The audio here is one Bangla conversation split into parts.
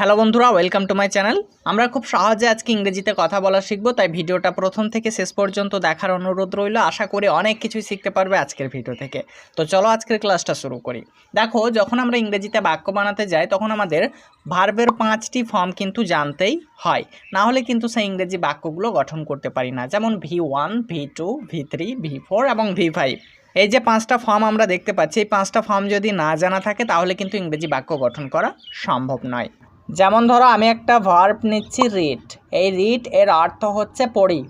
হ্যালো বন্ধুরা, ওয়েলকাম টু মাই চ্যানেল। আমরা খুব সহজে আজকে ইংরেজিতে কথা বলা শিখব, তাই ভিডিওটা প্রথম থেকে শেষ পর্যন্ত দেখার অনুরোধ রইল। আশা করি অনেক কিছুই শিখতে পারবে আজকের ভিডিও থেকে। তো চলো আজকের ক্লাসটা শুরু করি। দেখো, যখন আমরা ইংরেজিতে বাক্য বানাতে যাই, তখন আমাদের ভার্বের পাঁচটি ফর্ম কিন্তু জানতেই হয়। না হলে কিন্তু সেই ইংরেজি বাক্যগুলো গঠন করতে পারি না। যেমন V one, V two, V three, V four এবং ভি ফাইভ। এই যে পাঁচটা ফর্ম আমরা দেখতে পাচ্ছি, এই পাঁচটা ফর্ম যদি না জানা থাকে, তাহলে কিন্তু ইংরেজি বাক্য গঠন করা সম্ভব নয়। যেমন ধরো আমি একটা ভার্ব নিচ্ছি রিট এই রিট এর অর্থ হচ্ছে পড়ি।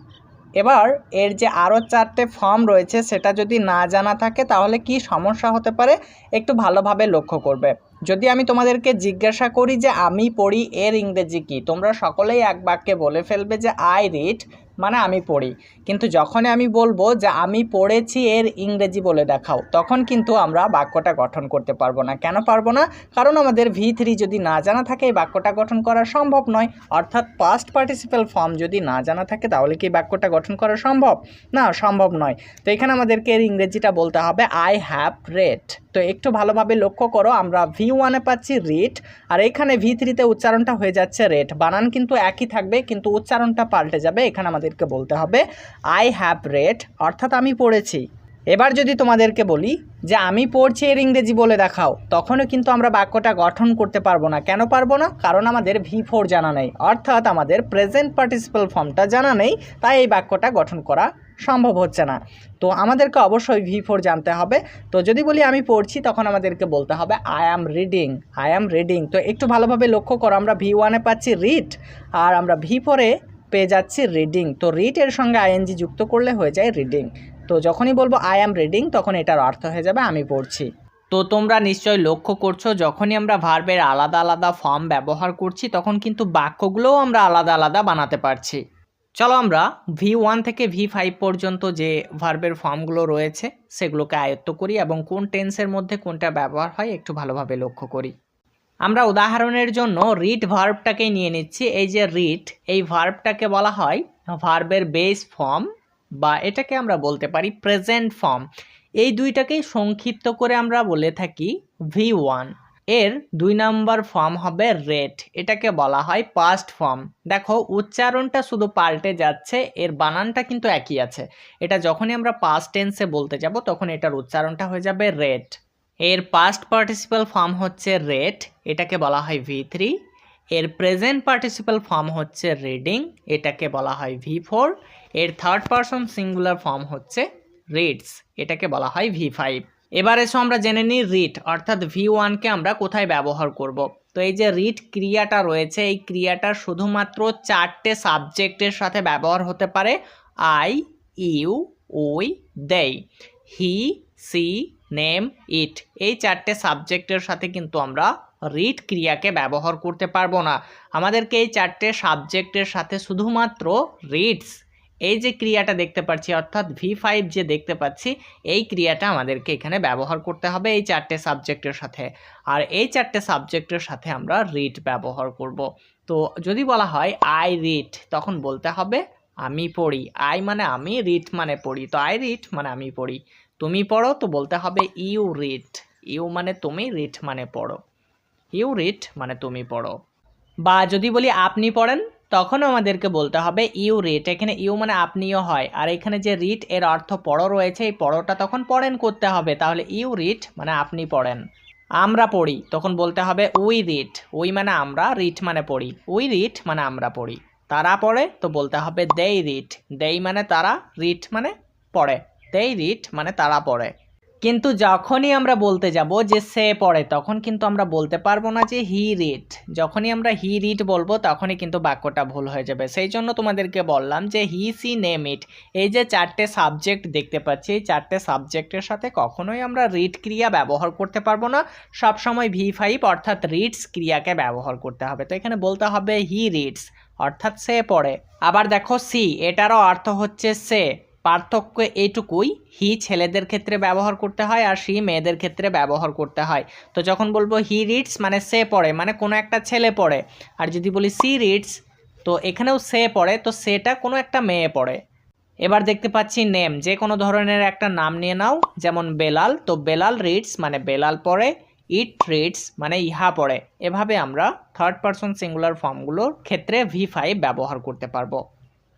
এবার এর যে আরও চারটে ফর্ম রয়েছে সেটা যদি না জানা থাকে তাহলে কি সমস্যা হতে পারে? একটু ভালোভাবে লক্ষ্য করবে। যদি আমি তোমাদেরকে জিজ্ঞাসা করি যে আমি পড়ি এর ইংরেজি কি, তোমরা সকলেই এক বাক্যে বলে ফেলবে যে আই রিড মানে আমি পড়ি। কিন্তু যখনই আমি বলব যে আমি পড়েছি এর ইংরেজি বলে দেখাও, তখন কিন্তু আমরা বাক্যটা গঠন করতে পারব না। কেন পারব না? কারণ আমাদের ভি থ্রি যদি না জানা থাকে এই বাক্যটা গঠন করা সম্ভব নয়। অর্থাৎ পাস্ট পার্টিসিপাল ফর্ম যদি না জানা থাকে, তাহলে কি বাক্যটা গঠন করা সম্ভব? না, সম্ভব নয়। তো এখানে আমাদেরকে এর ইংরেজিটা বলতে হবে আই হ্যাভ রেড তো একটু ভালোভাবে লক্ষ্য করো, আমরা ভি ওয়ানে পাচ্ছি রিড আর এখানে ভি থ্রিতে উচ্চারণটা হয়ে যাচ্ছে রেট বানান কিন্তু একই থাকবে, কিন্তু উচ্চারণটা পাল্টে যাবে। এখানে আমাদেরকে বলতে হবে আই হ্যাভ রেড অর্থাৎ আমি পড়েছি। এবার যদি তোমাদেরকে বলি যে, আমি পড়ছি এর ইংরেজি বলে দেখাও, তখনও কিন্তু আমরা বাক্যটা গঠন করতে পারব না। কেন পারব না? কারণ আমাদের ভি ফোর জানা নেই। অর্থাৎ আমাদের প্রেজেন্ট পার্টিসিপাল ফর্মটা জানা নেই, তাই এই বাক্যটা গঠন করা সম্ভব হচ্ছে না। তো আমাদেরকে অবশ্যই ভি ফোর জানতে হবে। তো যদি বলি আমি পড়ছি, তখন আমাদেরকে বলতে হবে I am reading I am reading তো একটু ভালোভাবে লক্ষ্য করো, আমরা ভি ওয়ানে পাচ্ছি রিড আর আমরা ভি ফোরে পেয়ে যাচ্ছি রিডিং তো রিড এর সঙ্গে আইএনজি যুক্ত করলে হয়ে যায় রিডিং তো যখনই বলব আই অ্যাম রিডিং তখন এটার অর্থ হয়ে যাবে আমি পড়ছি। তো তোমরা নিশ্চয়ই লক্ষ্য করছ, যখনই আমরা ভার্বের আলাদা আলাদা ফর্ম ব্যবহার করছি, তখন কিন্তু বাক্যগুলোও আমরা আলাদা আলাদা বানাতে পারছি। চলো আমরা ভি ওয়ান থেকে ভি ফাইভ পর্যন্ত যে ভার্বের ফর্মগুলো রয়েছে, সেগুলোকে আয়ত্ত করি এবং কোন টেন্সের মধ্যে কোনটা ব্যবহার হয়, একটু ভালোভাবে লক্ষ্য করি। আমরা উদাহরণের জন্য রিড ভার্বটাকেই নিয়ে নিচ্ছি। এই যে রিট এই ভার্বটাকে বলা হয় ভার্বের বেস ফর্ম বা এটাকে আমরা বলতে পারি প্রেজেন্ট ফর্ম এই দুইটাকেই সংক্ষিপ্ত করে আমরা বলে থাকি ভি ওয়ানের দুই নাম্বার ফর্ম হবে রেড এটাকে বলা হয় পাস্ট ফর্ম দেখো, উচ্চারণটা শুধু পাল্টে যাচ্ছে, এর বানানটা কিন্তু একই আছে। এটা যখনই আমরা পাস্ট টেন্সে বলতে যাব, তখন এটার উচ্চারণটা হয়ে যাবে রেড এর পাস্ট পার্টিসিপাল ফর্ম হচ্ছে রেড এটাকে বলা হয় ভি থ্রি এর প্রেজেন্ট পার্টিসিপাল ফর্ম হচ্ছে রিডিং এটাকে বলা হয় ভি ফোর এর থার্ড পারসন সিঙ্গুলার ফর্ম হচ্ছে রিডস এটাকে বলা হয় ভি ফাইভ এবার এসো আমরা জেনে নিই রিড অর্থাৎ ভি ওয়ানকে আমরা কোথায় ব্যবহার করব? তো এই যে রিড ক্রিয়াটা রয়েছে, এই ক্রিয়াটা শুধুমাত্র চারটে সাবজেক্টের সাথে ব্যবহার হতে পারে। আই ইউ ওই দেই হি সি নেম, ইট এই চারটে সাবজেক্টের সাথে কিন্তু আমরা রিড ক্রিয়াকে ব্যবহার করতে পারব না। আমাদেরকে এই চারটে সাবজেক্টের সাথে শুধুমাত্র রিডস, এই যে ক্রিয়াটা দেখতে পাচ্ছি, অর্থাৎ ভি ফাইভ যে দেখতে পাচ্ছি, এই ক্রিয়াটা আমাদেরকে এখানে ব্যবহার করতে হবে এই চারটে সাবজেক্টের সাথে। আর এই চারটে সাবজেক্টের সাথে আমরা রিড ব্যবহার করব। তো যদি বলা হয় আই রিড, তখন বলতে হবে আমি পড়ি। আই মানে আমি, রিড মানে পড়ি। তো আই রিড মানে আমি পড়ি। তুমি পড়ো তো বলতে হবে ইউ রিড ইউ মানে তুমি রিড মানে পড়ো। ইউ রিড মানে তুমি পড়ো। বা যদি বলি আপনি পড়েন তখন আমাদেরকে বলতে হবে ইউ রিড এখানে ইউ মানে আপনিও হয়। আর এখানে যে রিট এর অর্থ পড়ো রয়েছে, এই পড়োটা তখন পড়েন করতে হবে। তাহলে ইউ রিট মানে আপনি পড়েন। আমরা পড়ি, তখন বলতে হবে উই রিট উই মানে আমরা রিট মানে পড়ি। উই রিট মানে আমরা পড়ি। তারা পড়ে তো বলতে হবে দেই রিড দেই মানে তারা রিট মানে পড়ে। দেই রিড মানে তারা পড়ে। কিন্তু যখনই আমরা বলতে যাব যে সে পড়ে, তখন কিন্তু আমরা বলতে পারব না যে হি রিড যখনই আমরা হি রিড বলব, তখনই কিন্তু বাক্যটা ভুল হয়ে যাবে। সেই জন্য তোমাদেরকে বললাম যে হি সি নেম ইট। এই যে চারটে সাবজেক্ট দেখতে পাচ্ছি, এই চারটে সাবজেক্টের সাথে কখনোই আমরা রিড ক্রিয়া ব্যবহার করতে পারব না। সবসময় ভি ফাইভ, অর্থাৎ রিডস ক্রিয়াকে ব্যবহার করতে হবে। তো এখানে বলতে হবে হি রিডস অর্থাৎ সে পড়ে। আবার দেখো সি, এটারও অর্থ হচ্ছে সে। পার্থক্য এইটুকুই হি ছেলেদের ক্ষেত্রে ব্যবহার করতে হয় আর সি মেয়েদের ক্ষেত্রে ব্যবহার করতে হয়। তো যখন বলব হি রিডস মানে সে পড়ে মানে কোনো একটা ছেলে পড়ে। আর যদি বলি সি রিডস তো এখানেও সে পড়ে, তো সেটা কোনো একটা মেয়ে পড়ে। এবার দেখতে পাচ্ছি নেম যে কোনো ধরনের একটা নাম নিয়ে নাও, যেমন বেলাল, তো বেলাল রিডস মানে বেলাল পড়ে ইট রিডস মানে ইহা পড়ে। এভাবে আমরা থার্ড পারসন সিঙ্গুলার ফর্মগুলোর ক্ষেত্রে ভি ফাইভ ব্যবহার করতে পারব।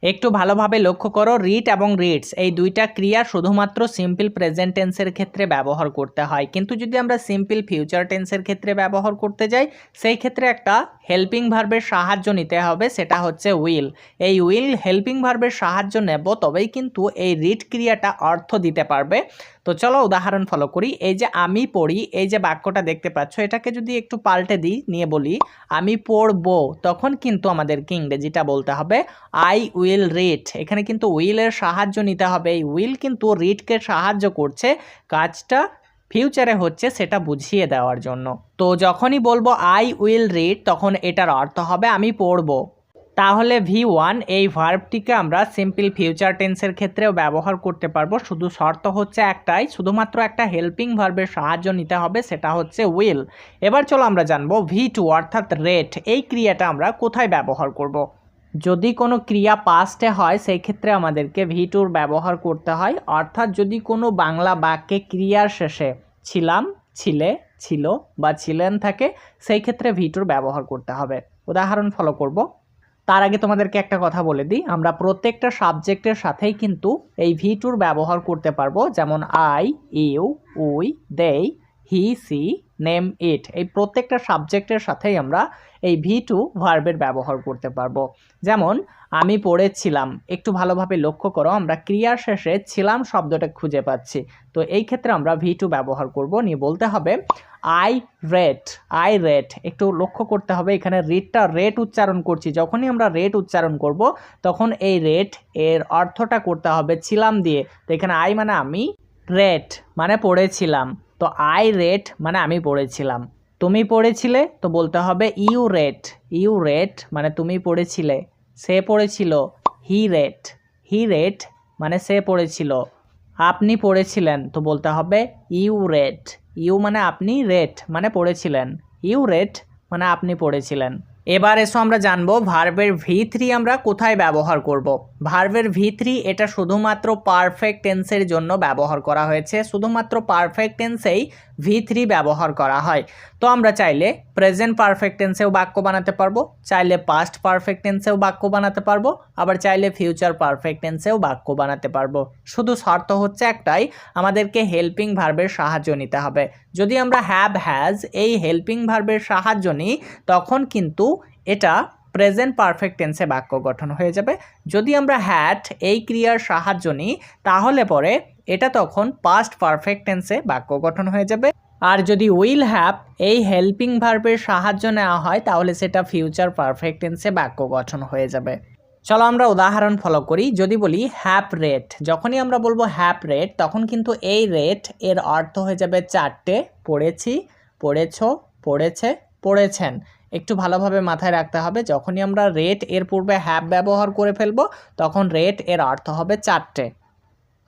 একটু ভালোভাবে লক্ষ্য করো রিট এবং রিটস এই দুইটা ক্রিয়া শুধুমাত্র সিম্পল প্রেজেন্ট টেন্সের ক্ষেত্রে ব্যবহার করতে হয়। কিন্তু যদি আমরা সিম্পল ফিউচার টেন্সের ক্ষেত্রে ব্যবহার করতে যাই, সেই ক্ষেত্রে একটা হেল্পিং ভার্বের সাহায্য নিতে হবে, সেটা হচ্ছে উইল এই উইল হেল্পিং ভার্বের সাহায্য নেব, তবেই কিন্তু এই রিট ক্রিয়াটা অর্থ দিতে পারবে। তো চলো উদাহরণ ফলো করি। এই যে আমি পড়ি, এই যে বাক্যটা দেখতে পাচ্ছ, এটাকে যদি একটু পাল্টে দিই, নিয়ে বলি, আমি পড়ব তখন কিন্তু আমাদেরকে ইংরেজিটা বলতে হবে আই উইল রিড এখানে কিন্তু উইলের সাহায্য নিতে হবে। এই উইল কিন্তু রিডকে সাহায্য করছে কাজটা ফিউচারে হচ্ছে সেটা বুঝিয়ে দেওয়ার জন্য। তো যখনই বলব আই উইল রিড তখন এটার অর্থ হবে, আমি পড়ব। তাহলে ভি ওয়ান এই ভার্বটিকে আমরা সিম্পল ফিউচার টেন্সের ক্ষেত্রেও ব্যবহার করতে পারব। শুধু শর্ত হচ্ছে একটাই, শুধুমাত্র একটা হেল্পিং ভার্বের সাহায্য নিতে হবে, সেটা হচ্ছে উইল এবার চলো আমরা জানব ভি টু অর্থাৎ রেট এই ক্রিয়াটা আমরা কোথায় ব্যবহার করব। যদি কোনো ক্রিয়া পাস্টে হয়, সেই ক্ষেত্রে আমাদেরকে ভি টুর ব্যবহার করতে হয়। অর্থাৎ যদি কোনো বাংলা বাক্যে ক্রিয়ার শেষে ছিলাম, ছিলে, ছিল বা ছিলেন থাকে, সেই ক্ষেত্রে ভি টুর ব্যবহার করতে হবে। উদাহরণ ফলো করব। তার আগে তোমাদেরকে একটা কথা বলে দিই। আমরা প্রত্যেকটা সাবজেক্টের সাথেই কিন্তু এই ভি টুর ব্যবহার করতে পারব। যেমন আই ইউ উই দেই হি সি নেম ইট এই প্রত্যেকটা সাবজেক্টের সাথেই আমরা এই ভি টু ভার্বের ব্যবহার করতে পারব। যেমন, আমি পড়েছিলাম। একটু ভালোভাবে লক্ষ্য করো, আমরা ক্রিয়ার শেষে ছিলাম শব্দটা খুঁজে পাচ্ছি। তো এই ক্ষেত্রে আমরা ভি টু ব্যবহার করব। নিয়ে বলতে হবে আই রেট আই রেট একটু লক্ষ্য করতে হবে, এখানে রেটটা রেট উচ্চারণ করছি। যখনই আমরা রেট উচ্চারণ করব, তখন এই রেট এর অর্থটা করতে হবে ছিলাম দিয়ে। তো এখানে আই মানে আমি রেট মানে পড়েছিলাম। তো আই রেট মানে আমি পড়েছিলাম। তুমি পড়েছিলে? তো বলতে হবে ইউ রেট ইউ রেট মানে তুমি পড়েছিলে। সে পড়েছিল হি রেট হি রেট মানে সে পড়েছিল। আপনি পড়েছিলেন, তো বলতে হবে ইউ রেট ইউ মানে আপনি রেট মানে পড়েছিলেন। ইউ রেট মানে আপনি পড়েছিলেন। এবার এসো আমরা জানব ভার্বের ভি থ্রি আমরা কোথায় ব্যবহার করব। ভার্বের ভি থ্রি এটা শুধুমাত্র পারফেক্ট টেন্সের জন্য ব্যবহার করা হয়েছে। শুধুমাত্র পারফেক্ট টেন্সেই ভি থ্রি ব্যবহার করা হয়। তো আমরা চাইলে প্রেজেন্ট পারফেক্ট টেন্সেও বাক্য বানাতে পারব, চাইলে পাস্ট পারফেক্ট টেন্সেও বাক্য বানাতে পারব, আবার চাইলে ফিউচার পারফেক্ট টেন্সেও বাক্য বানাতে পারব। শুধু শর্ত হচ্ছে একটাই, আমাদেরকে হেল্পিং ভার্বের সাহায্য নিতে হবে। যদি আমরা হ্যাভ হ্যাজ এই হেল্পিং ভার্বের সাহায্য নিই, তখন কিন্তু এটা প্রেজেন্ট পারফেক্ট টেন্সে বাক্য গঠন হয়ে যাবে। যদি আমরা হ্যাট এই ক্রিয়ার সাহায্য নিই, তাহলে পরে এটা তখন পাস্ট পারফেক্ট টেন্সে বাক্য গঠন হয়ে যাবে। আর যদি উইল হ্যাভ এই হেল্পিং ভার্বের সাহায্য নেওয়া হয়, তাহলে সেটা ফিউচার পারফেক্ট টেন্সে বাক্য গঠন হয়ে যাবে। চলো আমরা উদাহরণ ফলো করি। যদি বলি হ্যাপ রেট যখনই আমরা বলব হ্যাপ রেট তখন কিন্তু এই রেট এর অর্থ হয়ে যাবে চারটে, পড়েছি, পড়েছ, পড়েছে, পড়েছেন। একটু ভালোভাবে মাথায় রাখতে হবে, যখনই আমরা রেট এর পূর্বে হ্যাপ ব্যবহার করে ফেলব, তখন রেট এর অর্থ হবে চারটে।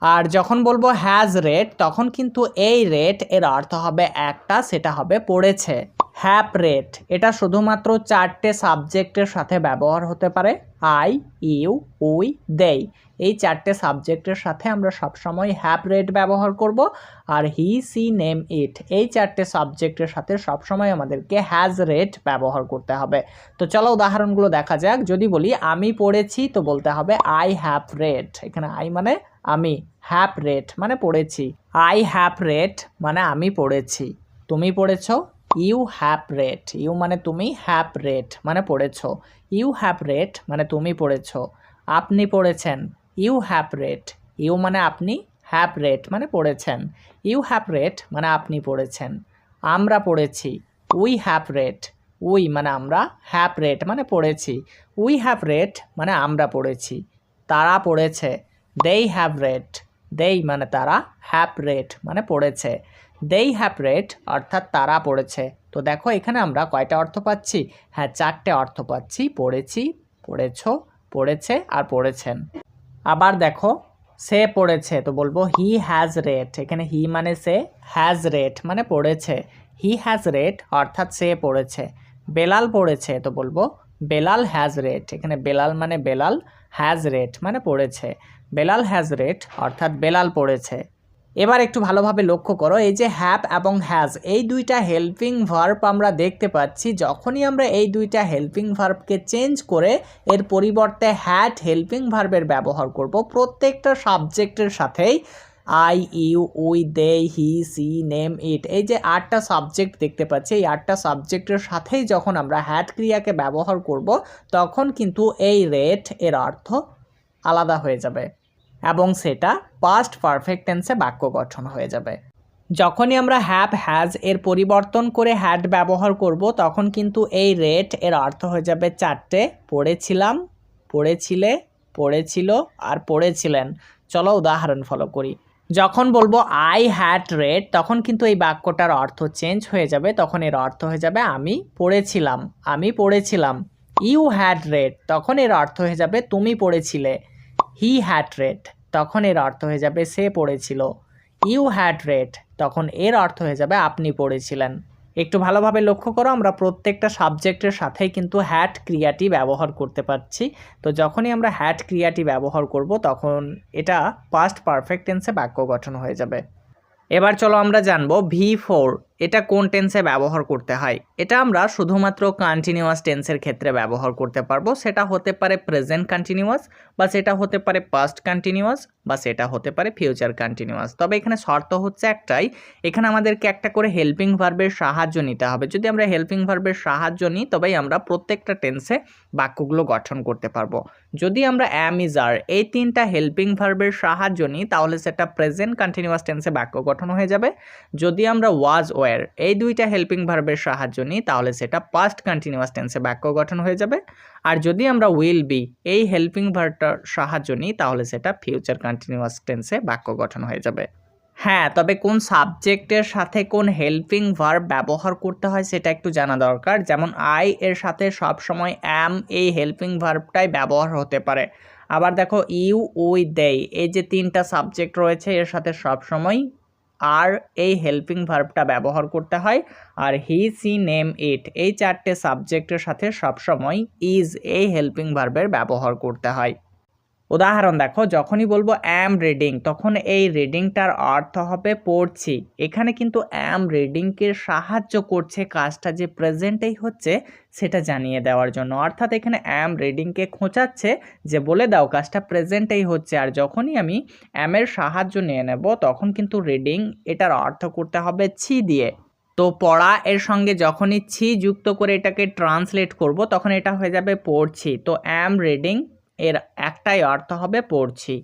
আর যখন বলব হ্যাজ রেট তখন কিন্তু এই রেট এর অর্থ হবে একটা, সেটা হবে পড়েছে। হ্যাপ রেট এটা শুধুমাত্র চারটে সাবজেক্টের সাথে ব্যবহার হতে পারে। আই ইউ উই দেই এই চারটে সাবজেক্টের সাথে আমরা সবসময় হ্যাপ রেট ব্যবহার করব, আর হি সি নেম ইট এই চারটে সাবজেক্টের সাথে সবসময় আমাদেরকে হ্যাজ রেট ব্যবহার করতে হবে। তো চলো উদাহরণগুলো দেখা যাক। যদি বলি, আমি পড়েছি, তো বলতে হবে আই হ্যাভ রেট এখানে আই মানে আমি হ্যাপ রেট মানে পড়েছি। আই হ্যাপ রেট মানে আমি পড়েছি। তুমি পড়েছ? ইউ হ্যাপ রেট ইউ মানে তুমি হ্যাপ রেট মানে পড়েছ। ইউ হ্যাভ রেট মানে তুমি পড়েছ। আপনি পড়েছেন। ইউ হ্যাপ রেট ইউ মানে আপনি হ্যাপ রেট মানে পড়েছেন। ইউ হ্যাপ রেট মানে আপনি পড়েছেন। আমরা পড়েছি। উই হ্যাপ রেট উই মানে আমরা হ্যাপ রেট মানে পড়েছি। উই হ্যাভ রেট মানে আমরা পড়েছি। তারা পড়েছে। দেই হ্যাভ রেট দেই মানে তারা হ্যাভ রেট মানে পড়েছে। দেই হ্যাভ রেট অর্থাৎ তারা পড়েছে। তো দেখো এখানে আমরা কয়টা অর্থ পাচ্ছি? হ্যাঁ চারটে অর্থ পাচ্ছি। পড়েছি, পড়েছ, পড়েছে আর পড়েছেন। আবার দেখো, সে পড়েছে তো বলব হি হ্যাজ রেট এখানে হি মানে সে হ্যাজ রেট মানে পড়েছে। হি হ্যাজ রেট অর্থাৎ সে পড়েছে। বেলাল পড়েছে তো বলব, বেলাল হ্যাজ রেট এখানে বেলাল মানে বেলাল হ্যাজ রেট মানে পড়েছে। বেলাল হ্যাজ রেট অর্থাৎ বেলাল পড়েছে। এবার একটু ভালোভাবে লক্ষ্য করো, এই যে হ্যাপ এবং হ্যাজ এই দুইটা হেল্পিং ভার্ব আমরা দেখতে পাচ্ছি, যখনই আমরা এই দুইটা হেল্পিং ভার্বকে চেঞ্জ করে এর পরিবর্তে হ্যাট হেল্পিং ভার্বের ব্যবহার করব, প্রত্যেকটা সাবজেক্টের সাথেই I you we they he she name it এই যে আটটা সাবজেক্ট দেখতে পাচ্ছি, এই আটটা সাবজেক্টের সাথেই যখন আমরা হ্যাট ক্রিয়াকে ব্যবহার করব, তখন কিন্তু এই রেট এর অর্থ আলাদা হয়ে যাবে এবং সেটা পাস্ট পারফেক্ট টেন্সে বাক্য গঠন হয়ে যাবে। যখনই আমরা হ্যাপ হ্যাজ এর পরিবর্তন করে হ্যাড ব্যবহার করব, তখন কিন্তু এই রেট এর অর্থ হয়ে যাবে চারটে, পড়েছিলাম, পড়েছিলে, পড়েছিল আর পড়েছিলেন। চলো উদাহরণ ফলো করি। যখন বলব আই হ্যাড রেড তখন কিন্তু এই বাক্যটার অর্থ চেঞ্জ হয়ে যাবে, তখন এর অর্থ হয়ে যাবে আমি পড়েছিলাম আমি পড়েছিলাম। ইউ হ্যাড রেড তখন এর অর্থ হয়ে যাবে তুমি পড়েছিলে। হি হ্যাড রেড তখন এর অর্থ হয়ে যাবে সে পড়েছিল। ইউ হ্যাড রেড তখন এর অর্থ হয়ে যাবে আপনি পড়েছিলেন। একটু ভালোভাবে লক্ষ্য করো, আমরা প্রত্যেকটা সাবজেক্টের সাথেই কিন্তু হ্যাট ক্রিয়াটি ব্যবহার করতে পারছি। তো যখনই আমরা হ্যাট ক্রিয়াটি ব্যবহার করব, তখন এটা পাস্ট পারফেক্ট টেন্সে বাক্য গঠন হয়ে যাবে। এবার চলো আমরা জানব ভি ফোর এটা কোন টেন্সে ব্যবহার করতে হয়? এটা আমরা শুধুমাত্র কন্টিনিউয়াস টেন্সের ক্ষেত্রে ব্যবহার করতে পারব। সেটা হতে পারে প্রেজেন্ট কন্টিনিউয়াস বা সেটা হতে পারে পাস্ট কন্টিনিউয়াস বা সেটা হতে পারে ফিউচার কন্টিনিউয়াস তবে এখানে শর্ত হচ্ছে একটাই, এখানে আমাদেরকে একটা করে হেল্পিং ভার্বের সাহায্য নিতে হবে। যদি আমরা হেল্পিং ভার্বের সাহায্য নিই, তবেই আমরা প্রত্যেকটা টেন্সে বাক্যগুলো গঠন করতে পারব। যদি আমরা অ্যাম ইজ আর এই তিনটা হেল্পিং ভার্বের সাহায্য নিই, তাহলে সেটা প্রেজেন্ট কন্টিনিউয়াস টেন্সে বাক্য গঠন হয়ে যাবে। যদি আমরা ওয়াজ ওয়ার এই দুইটা হেল্পিং ভার্বের সাহায্য নিই, তাহলে সেটা পাস্ট কন্টিনিউয়াস টেন্সে বাক্য গঠন হয়ে যাবে। আর যদি আমরা উইল বি এই হেল্পিং ভার্বটার সাহায্য নিই, তাহলে সেটা ফিউচার কন্টিনিউয়াস টেন্সে বাক্য গঠন হয়ে যাবে। হ্যাঁ তবে কোন সাবজেক্টের সাথে কোন হেল্পিং ভার্ব ব্যবহার করতে হয় সেটা একটু জানা দরকার। যেমন আই এর সাথে সব সময় অ্যাম এই হেল্পিং ভার্বটাই ব্যবহার হতে পারে। আবার দেখো ইউ উই দেই এই যে তিনটা সাবজেক্ট রয়েছে, এর সাথে সব সময় আর এই হেল্পিং ভার্বটা ব্যবহার করতে হয়। আর হি সি নেম ইট এই চারটে সাবজেক্টের সাথে সবসময় ইজ এই হেল্পিং ভার্বের ব্যবহার করতে হয়। উদাহরণ দেখো, যখনই বলব অ্যাম রিডিং তখন এই রিডিংটার অর্থ হবে পড়ছি। এখানে কিন্তু অ্যাম রিডিংকে সাহায্য করছে কাজটা যে প্রেজেন্টেই হচ্ছে, সেটা জানিয়ে দেওয়ার জন্য। অর্থাৎ এখানে অ্যাম রিডিংকে খোঁচাচ্ছে যে বলে দাও কাজটা প্রেজেন্টেই হচ্ছে, আর যখনই আমি অ্যামের সাহায্য নিয়ে নেব, তখন কিন্তু রিডিং এটার অর্থ করতে হবে ছি দিয়ে। তো পড়া এর সঙ্গে যখনই ছি যুক্ত করে এটাকে ট্রান্সলেট করব, তখন এটা হয়ে যাবে পড়ছি। তো অ্যাম রিডিং এর একটাই অর্থ হবে পড়ছি।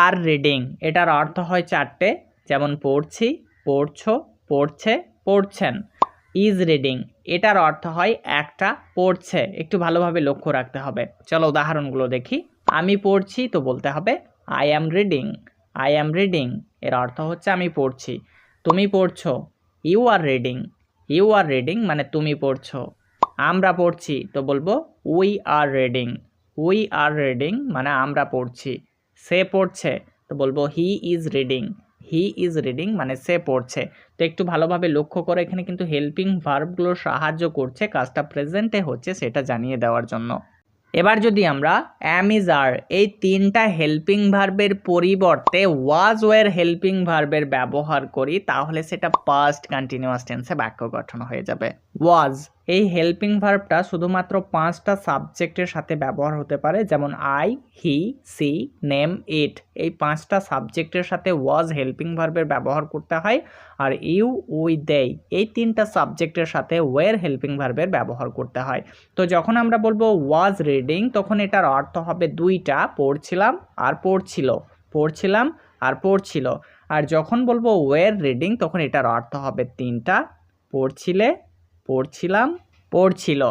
আর রিডিং এটার অর্থ হয় চারটে। যেমন পড়ছি, পড়ছো, পড়ছে, পড়ছেন। ইজ রিডিং এটার অর্থ হয় একটা পড়ছে। একটু ভালোভাবে লক্ষ্য রাখতে হবে। চলো উদাহরণগুলো দেখি। আমি পড়ছি তো বলতে হবে I am reading I am reading এর অর্থ হচ্ছে আমি পড়ছি। তুমি পড়ছো you are reading you are reading মানে তুমি পড়ছো। আমরা পড়ছি তো বলব we are reading we are reading মানে আমরা পড়ছি। সে পড়ছে, তো বলব he is reading he is reading মানে সে পড়ছে। তো একটু ভালোভাবে লক্ষ্য করে, এখানে কিন্তু হেল্পিং ভার্বগুলো সাহায্য করছে, কাজটা প্রেজেন্টে হচ্ছে সেটা জানিয়ে দেওয়ার জন্য। এবার যদি আমরা অ্যাম ইজ অ্যামিজার এই তিনটা হেল্পিং ভার্বের পরিবর্তে ওয়াজ ওয়ের হেল্পিং ভার্বের ব্যবহার করি, তাহলে সেটা পাস্ট কন্টিনিউয়াস টেন্সে বাক্য গঠন হয়ে যাবে। ওয়াজ এই হেল্পিং ভার্বটা শুধুমাত্র পাঁচটা সাবজেক্টের সাথে ব্যবহার হতে পারে, যেমন I he she name it এই পাঁচটা সাবজেক্টের সাথে ওয়াজ হেল্পিং ভার্বের ব্যবহার করতে হয়, আর ইউ উই দেই এই তিনটা সাবজেক্টের সাথে ওয়ের হেল্পিং ভার্বের ব্যবহার করতে হয়। তো যখন আমরা বলব ওয়াজ রিডিং তখন এটার অর্থ হবে দুইটা, পড়ছিলাম আর পড়ছিল, পড়ছিলাম আর পড়ছিল। আর যখন বলব ওয়ের রিডিং তখন এটার অর্থ হবে তিনটা, পড়ছিলে পড়ছিলাম, পড়ছিল।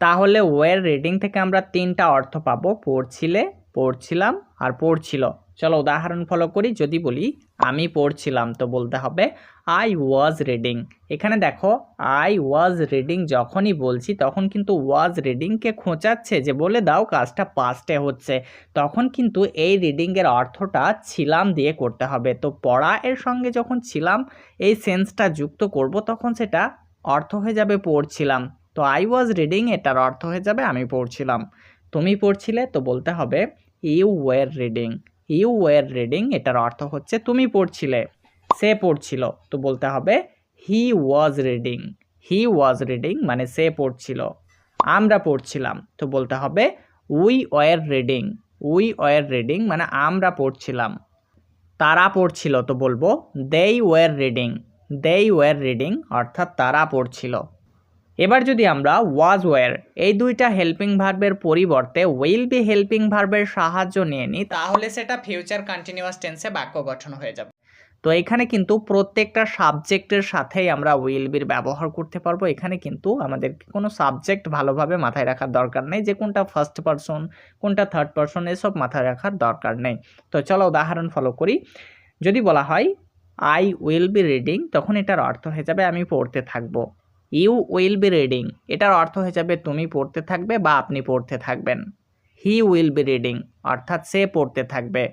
তাহলে ওয়ের রিডিং থেকে আমরা তিনটা অর্থ পাবো, পড়ছিলে, পড়ছিলাম আর পড়ছিল। চলো উদাহরণ ফলো করি, যদি বলি, আমি পড়ছিলাম তো বলতে হবে আই ওয়াজ রিডিং এখানে দেখো আই ওয়াজ রিডিং যখনই বলছি, তখন কিন্তু ওয়াজ রিডিংকে খোঁচাচ্ছে যে বলে দাও কাজটা পাস্টে হচ্ছে। তখন কিন্তু এই রিডিংয়ের অর্থটা ছিলাম দিয়ে করতে হবে। তো পড়া এর সঙ্গে যখন ছিলাম, এই সেন্সটা যুক্ত করব, তখন সেটা অর্থ হয়ে যাবে পড়ছিলাম। তো আই ওয়াজ রিডিং এটার অর্থ হয়ে যাবে আমি পড়ছিলাম। তুমি পড়ছিলে, তো বলতে হবে you were reading you were reading এটার অর্থ হচ্ছে তুমি পড়ছিলে, সে পড়ছিল। তো বলতে হবে হি was reading he was reading মানে সে পড়ছিল, আমরা পড়ছিলাম। তো বলতে হবে we were reading we were reading মানে আমরা পড়ছিলাম, তারা পড়ছিল। তো বলব they were reading they were reading অর্থাৎ তারা পড়ছিল। এবার যদি আমরা ওয়াজ ওয়ার এই দুইটা হেল্পিং ভার্বের পরিবর্তে উইল বি হেল্পিং ভার্বের সাহায্য নিয়ে নিই, তাহলে সেটা ফিউচার কন্টিনিউয়াস টেন্সে বাক্য গঠন হয়ে যাবে। তো এখানে কিন্তু প্রত্যেকটা সাবজেক্টের সাথেই আমরা উইল বির ব্যবহার করতে পারব। এখানে কিন্তু আমাদের কোনো সাবজেক্ট ভালোভাবে মাথায় রাখার দরকার নেই, যে কোনটা ফার্স্ট পারসন কোনটা থার্ড পারসন এসব মাথায় রাখার দরকার নেই। তো চলো উদাহরণ ফলো করি। যদি বলা হয় আই উইল বি রিডিং তখন এটার অর্থ হয়ে যাবে আমি পড়তে থাকব। ইউ উইল বি রিডিং এটার অর্থ হয়ে যাবে তুমি পড়তে থাকবে বা আপনি পড়তে থাকবেন। হি উইল বি রিডিং অর্থাৎ সে পড়তে থাকবে।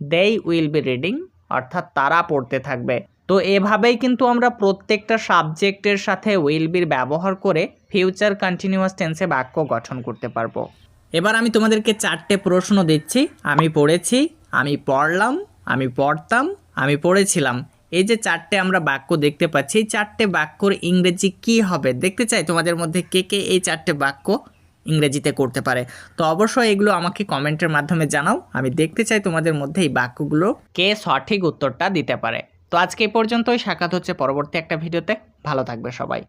দেই উইল বি রিডিং অর্থাৎ তারা পড়তে থাকবে। তো এভাবেই কিন্তু আমরা প্রত্যেকটা সাবজেক্টের সাথে উইল বির ব্যবহার করে ফিউচার কন্টিনিউয়াস টেন্সে বাক্য গঠন করতে পারব। এবার আমি তোমাদেরকে চারটে প্রশ্ন দিচ্ছি। আমি পড়েছি, আমি পড়লাম, আমি পড়তাম আমি পড়েছিলাম। এই যে চারটে আমরা বাক্য দেখতে পাচ্ছি, এই চারটে বাক্যর ইংরেজি কি হবে? দেখতে চাই তোমাদের মধ্যে কে কে এই চারটে বাক্য ইংরেজিতে করতে পারে। তো অবশ্যই এগুলো আমাকে কমেন্টের মাধ্যমে জানাও। আমি দেখতে চাই তোমাদের মধ্যে এই বাক্যগুলো কে সঠিক উত্তরটা দিতে পারে। তো আজকে এই পর্যন্তই। সাক্ষাৎ হচ্ছে পরবর্তী একটা ভিডিওতে। ভালো থাকবে সবাই।